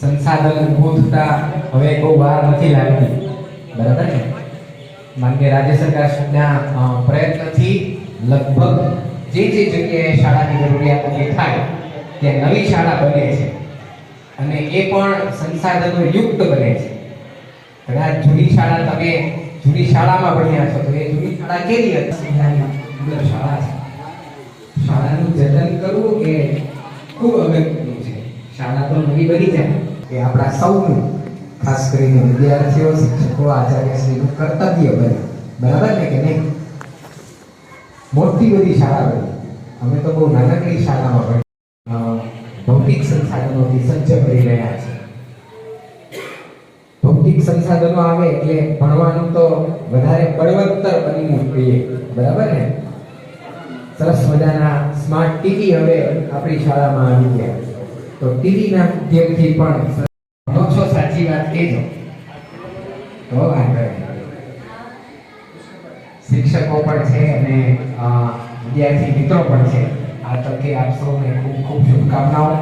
સંસાધન ઊભું થતાં હવે બહુ વાર નથી લાગતી. બરાબર ને કે રાજ્ય સરકારના પ્રયત્નથી લગભગ જે જે જગ્યાએ શાળાની જરૂરિયાત ઊભી થાય ત્યાં નવી શાળા બને છે. અને એ પણ સંસાધનો યુક્ત બને છે. કદાચ જૂની શાળા તમે જૂની શાળામાં ભણ્યા છો તો એ જૂની શાળા કેવી હતી? શાળા છે. શાળાનું જતન કરવું એ ખૂબ અગત્યનું છે. શાળા તો નવી બની જાય. એ આપણા સૌનું, ખાસ કરીને વિદ્યાર્થીઓ, શિક્ષકો, આચાર્યશ્રીનું કર્તવ્ય બને. બરાબર ને કે નહીં? મોટી બધી શાળા બની. અમે તો બહુ નાનકડી શાળામાં ભણ્યા ભૌતિક સંસાધનોથી સજ્જ કરી રહ્યા છે ભૌતિક સંસાધનો આવે એટલે ભણવાનું તો વધારે બળવત્તર બની નીકળીએ બરાબર ને? સરસ મજાના સ્માર્ટ ટીવી હવે આપણી શાળામાં આવી ગયા. તો ટીવીના માધ્યમથી પણ છો, સાચી વાત કહેજો. તો આગળ. શિક્ષકો પણ છે અને વિદ્યાર્થી મિત્રો પણ છે. આ તકે આપ સૌને ખૂબ ખૂબ શુભકામનાઓ.